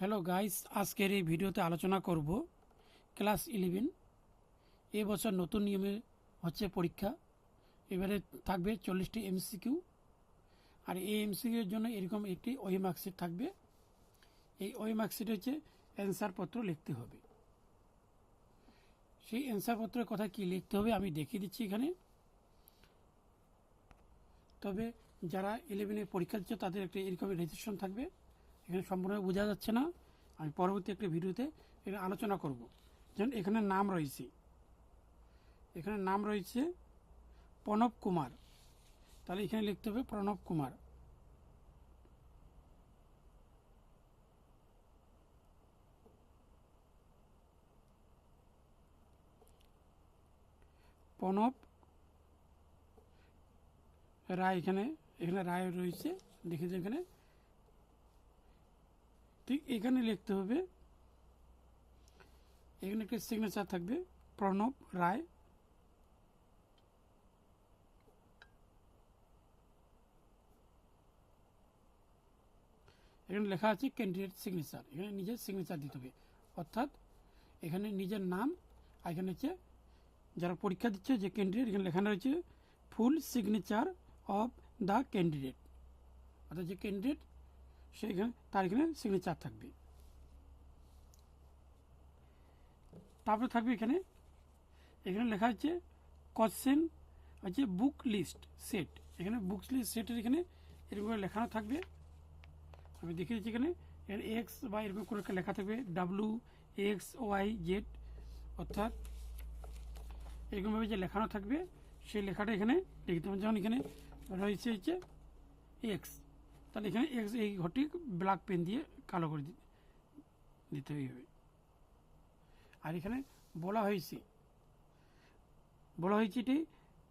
Hello guys আজকের এই ভিডিওতে আলোচনা করব ক্লাস ইলেভেন এবছর নতুন নিয়মে হচ্ছে পরীক্ষা। এবারে থাকবে চল্লিশটি এমসিকিউ আর এই এমসিকিউর জন্য এরকম একটি ওই মার্কশিট থাকবে। এই ওই মার্কশিট হচ্ছে অ্যান্সার পত্র লিখতে হবে। সেই অ্যান্সার পত্রের কথা কি লিখতে হবে আমি দেখিয়ে দিচ্ছি এখানে। তবে যারা ইলেভেনে পরীক্ষা দিচ্ছে তাদের একটা এরকম রেজিস্ট্রেশন থাকবে। এখানে সম্পূর্ণ বোঝা যাচ্ছে না। আমি পরবর্তী একটা ভিডিওতে এটা আলোচনা করব। যেমন এখানে নাম রয়েছে। এখানে নাম রয়েছে প্রণব কুমার। তাহলে এখানে লিখতে হবে প্রণব কুমার। প্রণব রায় এখানে এখানে রায় রয়েছে। দেখেছি এখানে। ঠিক এখানে লিখতে হবে। এখানে একটা সিগনেচার থাকবে, প্রণব রায়। এখানে লেখা আছে ক্যান্ডিডেট সিগনেচার এখানে নিজের সিগনেচার দিতে হবে। অর্থাৎ এখানে নিজের নাম, আর এখানে হচ্ছে যারা পরীক্ষা দিচ্ছে যে ক্যান্ডিডেট এখানে লেখানো রয়েছে full signature of the candidate অর্থাৎ যে ক্যান্ডিডেট সেখানে তার এখানে সিগনেচার থাকবে। তারপরে থাকবে এখানে এখানে লেখা আছে কোশ্চেন হচ্ছে বুক লিস্ট সেট এখানে বুক লিস্ট সেটের এখানে এরকম করে লেখানো থাকবে। আমি দেখিয়ে দিচ্ছি এখানে এখানে এক্স বা এরকম করে একটা লেখা থাকবে ডাব্লু এক্স ওয়াই জেড অর্থাৎ এরকমভাবে যে লেখানো থাকবে, সেই লেখাটা এখানে লিখতে যেমন এখানে রয়েছে হচ্ছে এক্স তাহলে এখানে এক্স এই ঘরটি ব্ল্যাক পেন দিয়ে কালো করে দিতে হবে। আর এখানে বলা হয়েছে বলা হয়েছে এটি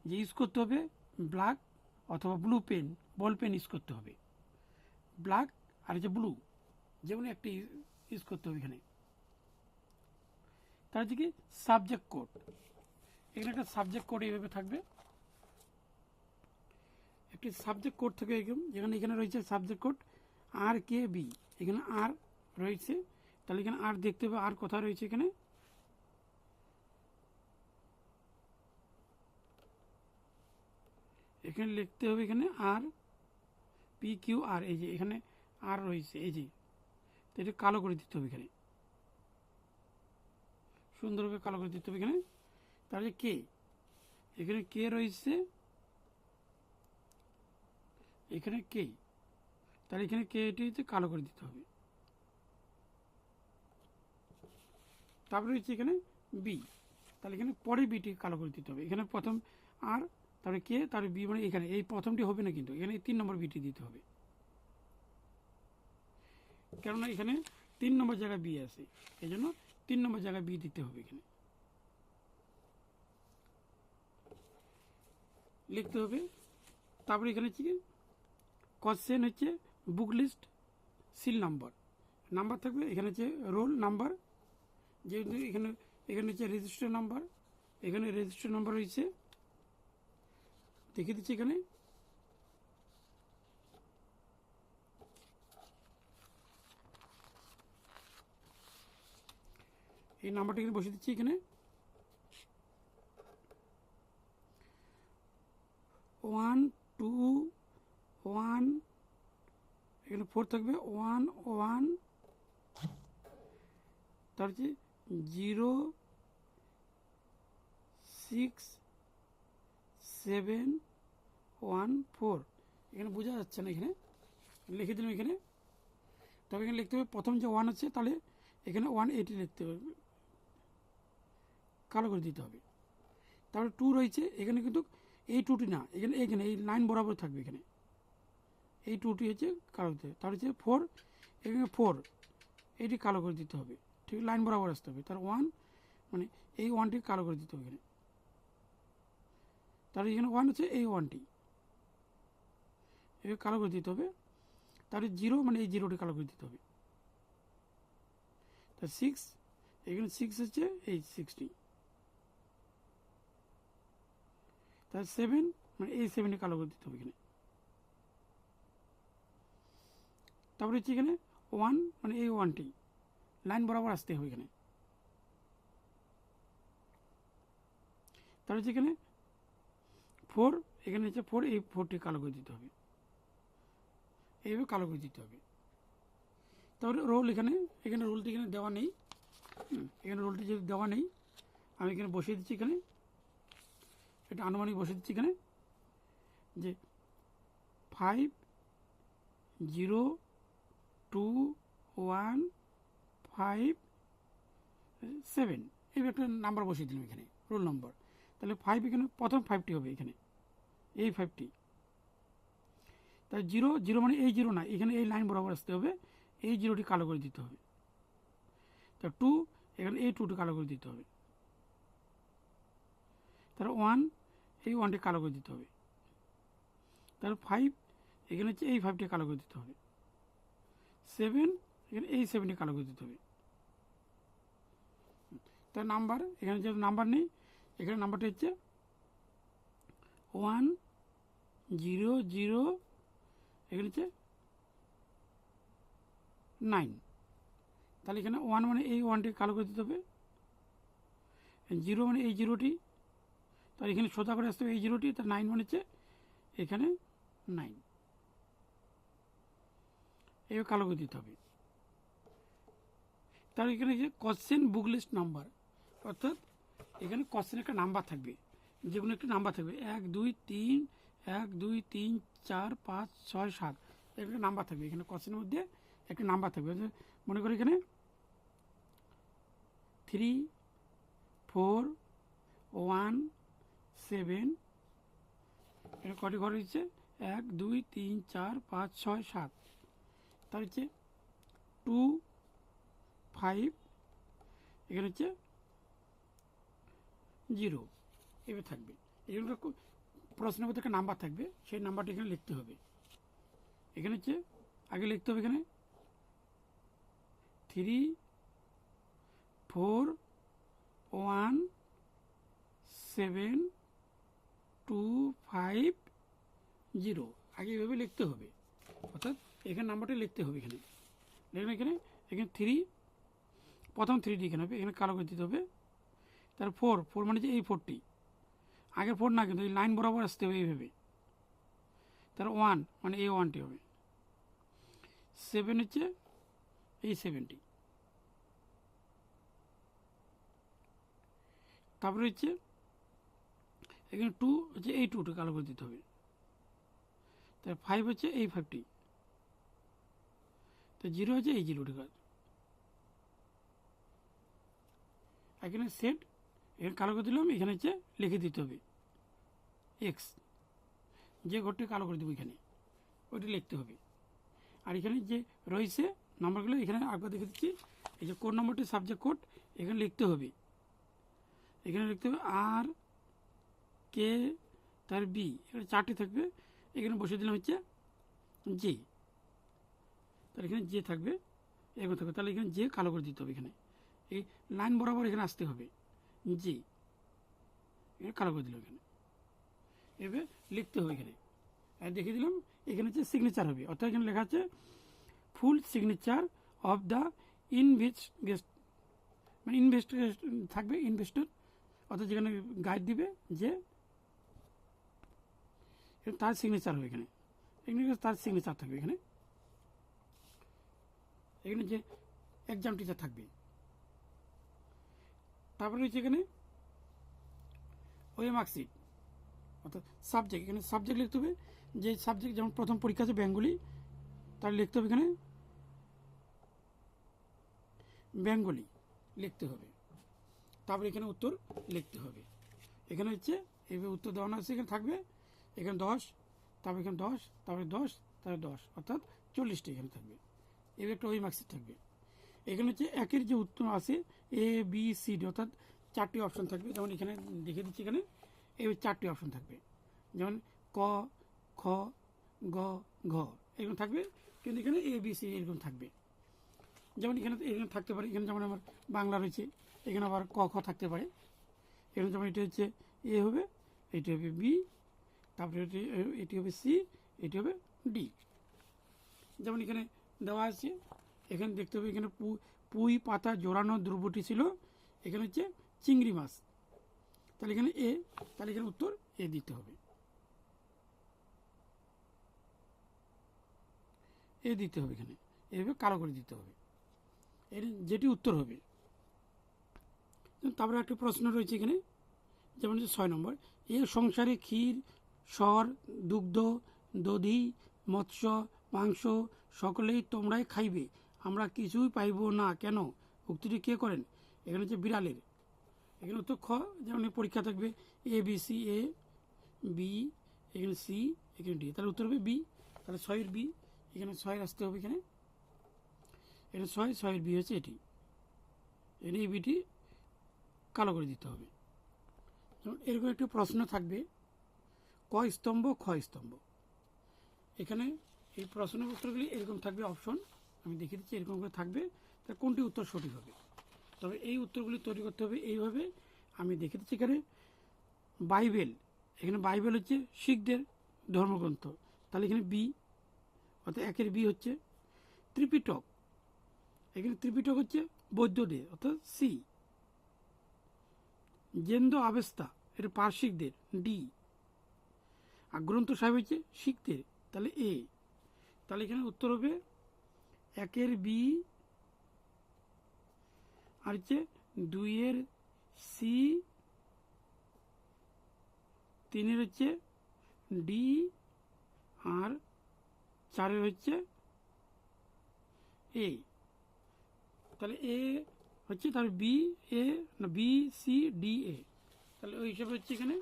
যে ইউজ করতে হবে ব্ল্যাক অথবা blue pen, ball pen use করতে হবে। ব্ল্যাক আর হচ্ছে ব্লু যেমন একটি ইউজ করতে হবে এখানে। তার হচ্ছে কি সাবজেক্ট কোড, এখানে একটা সাবজেক্ট কোড এইভাবে থাকবে। একটি সাবজেক্ট কোড থাকে এরকম, যেখানে এখানে রয়েছে সাবজেক্ট কোড আর কে বি এখানে আর রয়েছে, তাহলে এখানে আর দেখতে হবে আর কোথায় রয়েছে এখানে? এখানে লিখতে হবে এখানে আর পি কিউ আর এই যে এখানে আর রয়েছে, এই যে। তো এটা কালো করে দিতে হবে এখানে। সুন্দরভাবে কালো করে দিতে হবে এখানে। তাহলে কে এখানে কে রয়েছে এখানে কে? তাহলে এখানে কে এটি হচ্ছে কালো করে দিতে হবে। তারপরে হচ্ছে এখানে বি তাহলে এখানে পরে বিটি কালো করে দিতে হবে। এখানে প্রথম আর, তারপরে কে, তারপরে বি মানে এখানে। এই প্রথমটি হবে না কিন্তু। এখানে তিন নম্বর বিটি দিতে হবে। কেননা এখানে তিন নম্বর জায়গায় বি আছে। এই জন্য তিন নম্বর জায়গায় বি দিতে হবে এখানে। লিখতে হবে। তারপরে এখানে কি? কোশ্চেন হচ্ছে book list, seal number. Number থাকবে, এখানে হচ্ছে রোল নাম্বার, যেহেতু এখানে এখানে হচ্ছে রেজিস্টার নাম্বার, এখানে রেজিস্টার নাম্বার রয়েছে। দেখিয়ে দিচ্ছি এখানে। এই নাম্বারটা এখানে বসিয়ে দিচ্ছি এখানে। ওয়ান, টু ওয়ান, এখানে ফোর থাকবে, ওয়ান ওয়ান, তার হচ্ছে zero, six, seven, one, four. এখানে বোঝা যাচ্ছে না এখানে। লিখে দিলাম এখানে। তবে এখানে লিখতে হবে, প্রথম যে ওয়ান আছে, তাহলে এখানে ওয়ান এইটি লিখতে হবে। কালো করে দিতে হবে। তারপরে টু রয়েছে, এখানে কিন্তু এই টুটি না। এখানে এখানে এই লাইন বরাবর থাকবে এখানে। এই টুটি হচ্ছে কালো দিতে হবে। তার হচ্ছে ফোর এখানে ফোর এইটি কালো করে দিতে হবে। ঠিক লাইন বরাবর আসতে হবে। তার ওয়ান মানে এই ওয়ানটি কালো করে দিতে হবে এখানে। তাহলে এখানে ওয়ান হচ্ছে এই ওয়ানটি এখানে কালো করে দিতে হবে। তার জিরো মানে এই জিরোটি কালো করে দিতে হবে। তার সিক্স এখানে সিক্স হচ্ছে এই সিক্সটি তার সেভেন মানে এই সেভেনটি কালো করে দিতে হবে এখানে। তারপরে হচ্ছে এখানে ওয়ান মানে এই ওয়ানটি লাইন বরাবর আসতে হবে এখানে। তাহলে হচ্ছে এখানে ফোর এখানে হচ্ছে ফোর এই ফোরটি কালো করে দিতে হবে। এইভাবে কালো করে দিতে হবে। তারপরে রোল এখানে এখানে রোলটি এখানে দেওয়া নেই। এখানে রোলটি যদি দেওয়া নেই, আমি এখানে বসিয়ে দিচ্ছি এখানে। এটা আনুমানিক বসিয়ে দিচ্ছি এখানে। যে five zero two one five seven এই একটা নাম্বার বসিয়ে দিলাম এখানে রোল নম্বর তাহলে ফাইভ এখানে, প্রথম ফাইভটি হবে এখানে। এই ফাইভটি তাই জিরো জিরো মানে এই জিরো না, এখানে এই লাইন বরাবর আসতে হবে, এই জিরোটি কালো করে দিতে হবে। তা টু এখানে এই টুটি কালো করে দিতে হবে। তাহলে ওয়ান এই ওয়ানটি কালো করে দিতে হবে। তাহলে ফাইভ এখানে হচ্ছে এই ফাইভটি কালো করে দিতে হবে। সেভেন এখানে এই সেভেনটি কালো করে দিতে হবে। তার নাম্বার এখানে যেহেতু নাম্বার নেই, এখানে নাম্বারটা হচ্ছে ওয়ান জিরো জিরো এখানে হচ্ছে নাইন তাহলে এখানে ওয়ান মানে এই ওয়ানটি কালো করে দিতে হবে। জিরো মানে এই জিরোটি তাহলে এখানে সোজা করে আসতে হবে এই জিরোটি তার নাইন মানে হচ্ছে এখানে নাইন এইভাবে কালো করে দিতে হবে তার এখানে যে কোশ্চেন বুক লিস্ট নাম্বার, অর্থাৎ এখানে কোশ্চেন একটা নাম্বার থাকবে, যে কোনো একটা নাম্বার থাকবে, এক, দুই, তিন, এক, দুই, তিন, চার, পাঁচ, ছয়, সাত একটা নাম্বার থাকবে। এখানে কোশ্চেনের মধ্যে একটা নাম্বার থাকবে। মনে করি এখানে থ্রি ফোর ওয়ান সেভেন এটা কটি ঘর হচ্ছে এক, দুই, তিন, চার, পাঁচ, ছয়, সাত। তার হচ্ছে টু ফাইভ এখানে হচ্ছে জিরো এভাবে থাকবে। এখানে প্রশ্নের মধ্যে একটা নাম্বার থাকবে, সেই নাম্বারটা এখানে লিখতে হবে। এখানে হচ্ছে আগে লিখতে হবে এখানে three four one seven two five zero আগে এভাবে লিখতে হবে, অর্থাৎ এখানে নাম্বারটি লিখতে হবে এখানে। দেখবেন এখানে এখানে থ্রি প্রথম থ্রিটি এখানে হবে, এখানে কালো করে দিতে হবে। তার ফোর ফোর মানে যে এই ফোরটি আগে ফোর না, কিন্তু এই লাইন বরাবর আসতে হবে এইভাবে। তার ওয়ান মানে এই ওয়ানটি হবে। সেভেন হচ্ছে এই সেভেনটি তারপরে হচ্ছে এখানে টু হচ্ছে এই টুটা কালো করে দিতে হবে। তার ফাইভ হচ্ছে এই ফাইভটি তো জিরো হচ্ছে এই জিরোটি কাজ এখানে সেট এখানে কালো করে দিলাম, এখানে হচ্ছে লিখে দিতে হবে। এক্স যে ঘরটি কালো করে দেবো এখানে, ওইটি লিখতে হবে। আর এখানে যে রয়েছে নাম্বারগুলো, এখানে একবার দেখে দিচ্ছি। এই যে কোড নম্বরটি সাবজেক্ট কোড, এখানে লিখতে হবে। এখানে লিখতে হবে আর কে তার বি এখানে চারটি থাকবে। এখানে বসে দিলাম হচ্ছে জে তাহলে এখানে জে থাকবে এরকম থাকবে। তাহলে এখানে জে কালো করে দিতে হবে এখানে। এই লাইন বরাবর এখানে আসতে হবে। জি। এখানে কালো করে দিলাম এখানে। এভাবে লিখতে হবে এখানে। আর দেখিয়ে দিলাম, এখানে হচ্ছে সিগনেচার হবে। অর্থাৎ এখানে লেখা আছে full signature of the invest মানে ইনভেস্টিগেশন থাকবে ইনভেস্টর অর্থাৎ যেখানে গাইড দিবে যে, তার সিগনেচার হবে এখানে। তার সিগনেচার থাকবে এখানে। এখানে যে এক্সাম টিচার থাকবে। তারপরে হচ্ছে এখানে ওই মার্কশিট অর্থাৎ সাবজেক্ট এখানে সাবজেক্ট লিখতে হবে। যে সাবজেক্ট যেমন প্রথম পরীক্ষা আছে বেঙ্গলি, তার লিখতে হবে এখানে বেঙ্গলি লিখতে হবে। তারপরে এখানে উত্তর লিখতে হবে। এখানে হচ্ছে এইভাবে উত্তর দেওয়ানো আছে, এখানে থাকবে। এখানে দশ, তারপর এখানে দশ, তারপরে দশ তারপরে দশ, অর্থাৎ চল্লিশটি এখানে থাকবে। এবার একটা ওই মার্কশিট থাকবে। এখানে হচ্ছে একের যে উত্তর আছে এ বি সি ডি অর্থাৎ চারটি অপশন থাকবে। যেমন এখানে দেখে দিচ্ছি এখানে, এই চারটি অপশন থাকবে। যেমন ক, খ, গ, ঘ, এরকম থাকবে। কিন্তু এখানে এ বি সি এরকম থাকবে। যেমন এখানে এখানে থাকতে পারে। এখানে যেমন আমার বাংলা রয়েছে, এখানে আবার ক, খ থাকতে পারে। এখানে যেমন এটি হচ্ছে এ হবে, এটি হবে বি তারপরে এটি হবে সি এটি হবে ডি যেমন এখানে দেওয়া আছে। এখানে দেখতে হবে, এখানে পুঁই পাতা জোড়ানো দ্রব্যটি ছিল। এখানে হচ্ছে চিংড়ি মাছ। তাহলে এখানে এ, তাহলে এখানে উত্তর এ দিতে হবে। এ দিতে হবে এখানে। এভাবে কালো করে দিতে হবে। এর যেটি উত্তর হবে। তারপরে একটা প্রশ্ন রয়েছে এখানে, যেমন হচ্ছে ছয় নম্বর। এ সংসারে ক্ষীর সর দুগ্ধ, দধি, মৎস্য, মাংস সকলেই তোমরাই খাইবে, আমরা কিছুই পাইব না, কেন? উক্তিটি কে করেন? এখানে হচ্ছে বিড়ালের। এখানে উত্তর খ, যেমন পরীক্ষা থাকবে A B C A B এখানে সি এখানে ডি তাহলে উত্তর হবে বি তাহলে ছয়ের বি এখানে ছয় আসতে হবে এখানে। এখানে ছয়, ছয়ের বি হচ্ছে এটি। এখানে এই বিটি কালো করে দিতে হবে। যেমন এরকম একটি প্রশ্ন থাকবে, ক স্তম্ভ, খ স্তম্ভ। এখানে এই প্রশ্নপত্রগুলি এরকম থাকবে অপশন আমি দেখিয়ে দিচ্ছি এরকম করে থাকবে, তা কোনটি উত্তর সঠিক হবে? তবে এই উত্তরগুলি তৈরি করতে হবে এইভাবে, আমি দেখে দিচ্ছি এখানে, বাইবেল এখানে বাইবেল হচ্ছে শিখদের ধর্মগ্রন্থ, তাহলে এখানে বি অর্থাৎ একের বি হচ্ছে ত্রিপিটক, এখানে ত্রিপিটক হচ্ছে বৌদ্ধদের অর্থাৎ সি জেন্দ আবেস্তা, এটা পার্শ্বিকদের ডি আর গ্রন্থ সাহেব হচ্ছে শিখদের, তাহলে এ তাহলে এখানে উত্তর হবে একের বি, আর হচ্ছে দুইয়ের সি, তিনের হচ্ছে ডি, আর চারের হচ্ছে এ। তাহলে এ হচ্ছে তার বি, এ না বি, সি, ডি, এ। তাহলে ওই হিসাবে হচ্ছে এখানে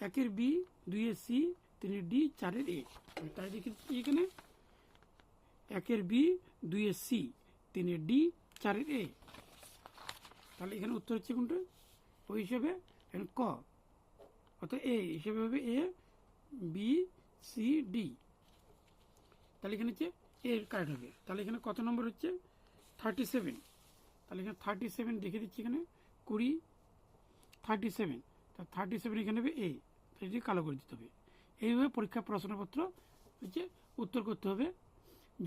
একের বি, দুইয়ের সি তিনের ডি, চারের এ। তাই দেখেছি এখানে? একের বি, দুইয়ের সি, তিনের ডি, চারের এ। তাহলে এখানে উত্তর হচ্ছে কোনটা? ওই হিসাবে ক। অর্থাৎ এ, হিসেবে হবে এ, বি, সি, ডি। তাহলে এখানে হচ্ছে এর কারেক্ট হবে। তাহলে এখানে কত নম্বর হচ্ছে? Thirty seven. তাহলে এখানে থার্টি সেভেন দেখে দিচ্ছি এখানে, কুড়ি, থার্টি সেভেন। তা থার্টি সেভেন এখানে হবে এ। এটি কালো করে দিতে হবে। এইভাবে পরীক্ষা প্রশ্নপত্র হচ্ছে উত্তর করতে হবে।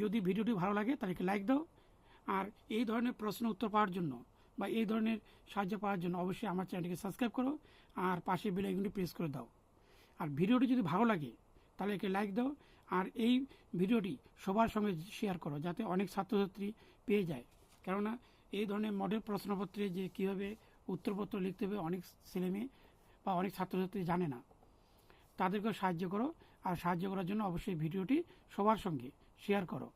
যদি ভিডিওটি ভালো লাগে, তাহলে লাইক দাও। আর এই ধরনের প্রশ্ন উত্তর পাওয়ার জন্য বা এই ধরনের সাহায্য পাওয়ার জন্য অবশ্যই আমার চ্যানেলটিকে সাবস্ক্রাইব করো আর পাশে বেল আইকনটি প্রেস করে দাও। আর ভিডিওটি যদি ভালো লাগে, তাহলে একে লাইক দাও। আর এই ভিডিওটি সবার সঙ্গে শেয়ার করো, যাতে অনেক ছাত্রছাত্রী পেয়ে যায়। কেননা এই ধরনের মডেল প্রশ্নপত্রে যে কীভাবে উত্তরপত্র লিখতে হবে, অনেক ছেলেমেয়ে বা অনেক ছাত্রছাত্রী জানে না। তাদেরকেও সাহায্য করো আর সাহায্য করার জন্য অবশ্যই ভিডিওটি সবার সঙ্গে শেয়ার করো।